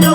Yo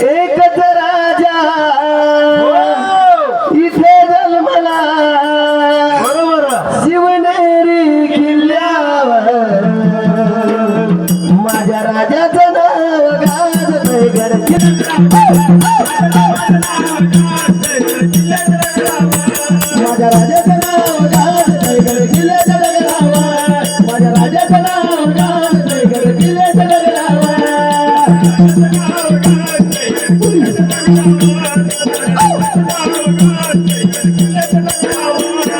एकच राजा. इथे जन्मला. बरोबर. शिवनेरी माझ्या राजाचं नाव माझ्या माझ्या राजाचं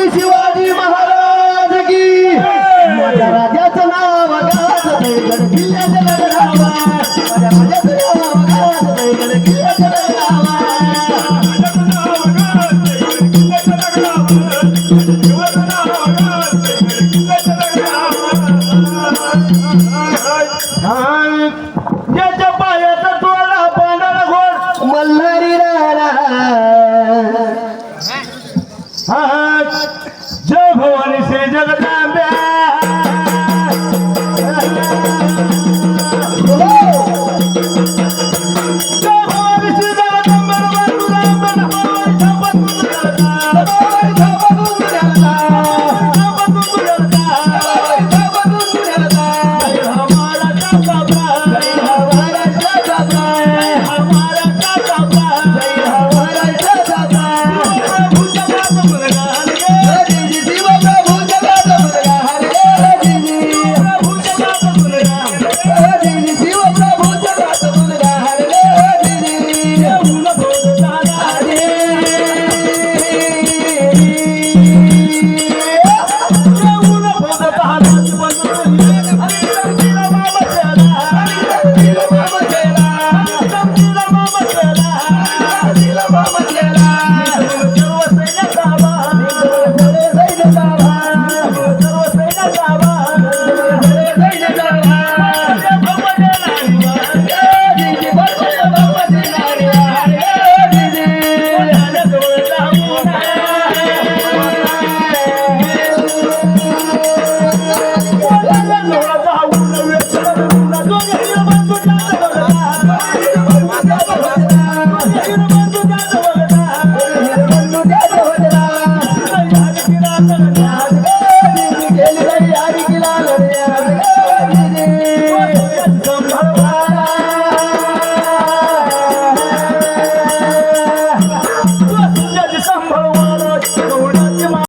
Thank you. bye